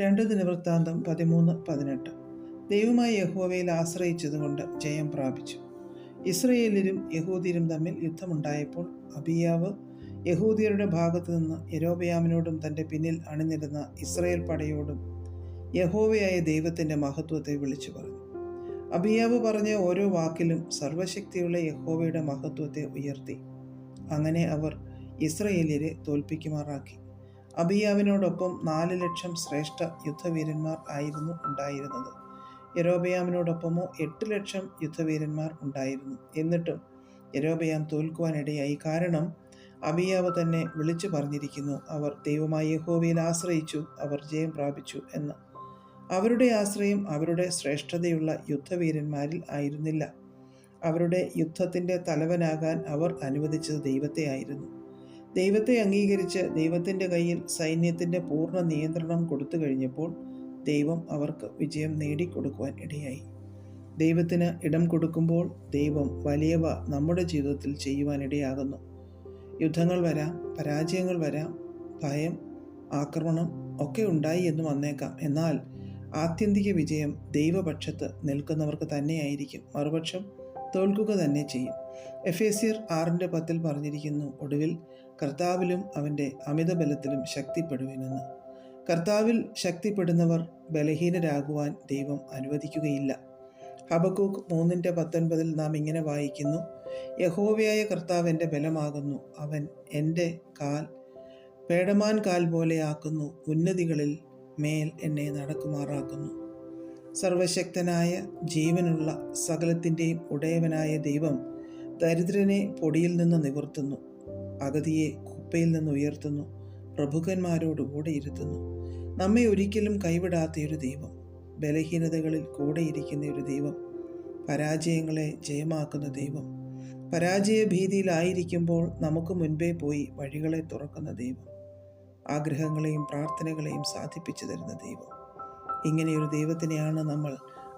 രണ്ട് ദിനവൃത്താന്തം പതിമൂന്ന് പതിനെട്ട്. ദൈവമായ യഹോവയിൽ ആശ്രയിച്ചതുകൊണ്ട് ജയം പ്രാപിച്ചു. ഇസ്രയേലിലും യഹൂദിയരും തമ്മിൽ യുദ്ധമുണ്ടായപ്പോൾ അബിയാവ് യഹൂദിയരുടെ ഭാഗത്തു നിന്ന് യരോബയാമിനോടും തന്റെ പിന്നിൽ അണിനിരുന്ന ഇസ്രയേൽ പടയോടും യഹോവയായ ദൈവത്തിന്റെ മഹത്വത്തെ വിളിച്ചു പറഞ്ഞു. അബിയാവ് പറഞ്ഞ ഓരോ വാക്കിലും സർവശക്തിയുള്ള യഹോവയുടെ മഹത്വത്തെ ഉയർത്തി. അങ്ങനെ അവർ ഇസ്രയേലിയരെ തോൽപ്പിക്കുമാറാക്കി. അബിയാവിനോടൊപ്പം നാല് ലക്ഷം ശ്രേഷ്ഠ യുദ്ധവീരന്മാർ ആയിരുന്നു ഉണ്ടായിരുന്നത്. യരോബയാമിനോടൊപ്പമോ എട്ട് ലക്ഷം യുദ്ധവീരന്മാർ ഉണ്ടായിരുന്നു. എന്നിട്ടും യരോബയാം തോൽക്കുവാനിടയായി. കാരണം അബിയാവ് തന്നെ വിളിച്ചു പറഞ്ഞിരിക്കുന്നു അവർ ദൈവമായ യഹോവയിൽ ആശ്രയിച്ചു അവർ ജയം പ്രാപിച്ചു എന്ന്. അവരുടെ ആശ്രയം അവരുടെ ശ്രേഷ്ഠതയുള്ള യുദ്ധവീരന്മാരിൽ ആയിരുന്നില്ല. അവരുടെ യുദ്ധത്തിന്റെ തലവനാകാൻ അവർ അനുവദിച്ചത് ദൈവത്തെ ആയിരുന്നു. ദൈവത്തെ അംഗീകരിച്ച് ദൈവത്തിന്റെ കയ്യിൽ സൈന്യത്തിന്റെ പൂർണ നിയന്ത്രണം കൊടുത്തു കഴിഞ്ഞപ്പോൾ ദൈവം അവർക്ക് വിജയം നേടിക്കൊടുക്കുവാൻ ഇടയായി. ദൈവത്തിന് ഇടം കൊടുക്കുമ്പോൾ ദൈവം വലിയവ നമ്മുടെ ജീവിതത്തിൽ ചെയ്യുവാനിടയാകുന്നു യുദ്ധങ്ങൾ വരാം പരാജയങ്ങൾ വരാം ഭയം ആക്രമണം ഒക്കെ ഉണ്ടായി എന്ന് വന്നേക്കാം. എന്നാൽ ആത്യന്തിക വിജയം ദൈവപക്ഷത്ത് നിൽക്കുന്നവർക്ക് തന്നെയായിരിക്കും. മറുപക്ഷം തോൽക്കുക തന്നെ ചെയ്യും. എഫ് എ സിർ ആറിന്റെ പത്തിൽ പറഞ്ഞിരിക്കുന്നു ഒടുവിൽ കർത്താവിലും അവന്റെ അമിതബലത്തിലും ശക്തിപ്പെടുവിനെന്ന്. കർത്താവിൽ ശക്തിപ്പെടുന്നവർ ബലഹീനരാകുവാൻ ദൈവം അനുവദിക്കുകയില്ല. ഹബക്കൂക്ക് മൂന്നിന്റെ പത്തൊൻപതിൽ നാം ഇങ്ങനെ വായിക്കുന്നു യഹോവയായ കർത്താവ് എന്റെ ബലമാകുന്നു. അവൻ എന്റെ കാൽ പേടമാൻ കാൽ പോലെ ആക്കുന്നു. ഉന്നതികളിൽ മേൽ എന്നെ നടക്കുമാറാക്കുന്നു. സർവശക്തനായ ജീവനുള്ള സകലത്തിന്റെയും ഉടയവനായ ദൈവം ദരിദ്രനെ പൊടിയിൽ നിന്ന് നിവർത്തുന്നു. അഗതിയെ കുപ്പയിൽ നിന്ന് ഉയർത്തുന്നു പ്രഭുക്കന്മാരോട് കൂടെ ഇരുത്തുന്നു. നമ്മെ ഒരിക്കലും കൈവിടാത്ത ഒരു ദൈവം ബലഹീനതകളിൽ കൂടെയിരിക്കുന്ന ഒരു ദൈവം പരാജയങ്ങളെ ജയമാക്കുന്ന ദൈവം പരാജയ ഭീതിയിലായിരിക്കുമ്പോൾ നമുക്ക് മുൻപേ പോയി വഴികളെ തുറക്കുന്ന ദൈവം ആഗ്രഹങ്ങളെയും പ്രാർത്ഥനകളെയും സാധിപ്പിച്ചു തരുന്ന ദൈവം. ഇങ്ങനെയൊരു ദൈവത്തിനെയാണ് നമ്മൾ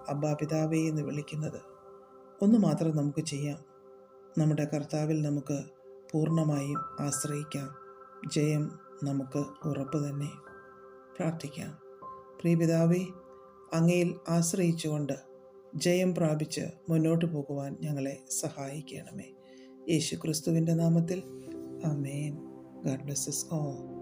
അബ്ബാ പിതാവേ എന്ന് വിളിക്കുന്നത്. ഒന്ന് മാത്രം നമുക്ക് ചെയ്യാം. നമ്മുടെ കർത്താവിൽ നമുക്ക് പൂർണമായും ആശ്രയിക്കാം. ജയം നമുക്ക് ഉറപ്പ് തന്നെ. പ്രാർത്ഥിക്കാം. പ്രിയപിതാവേ അങ്ങയിൽ ആശ്രയിച്ചുകൊണ്ട് ജയം പ്രാപിച്ച് മുന്നോട്ട് പോകുവാൻ ഞങ്ങളെ സഹായിക്കണമേ. യേശു ക്രിസ്തുവിന്റെ നാമത്തിൽ. Amen God blesses all.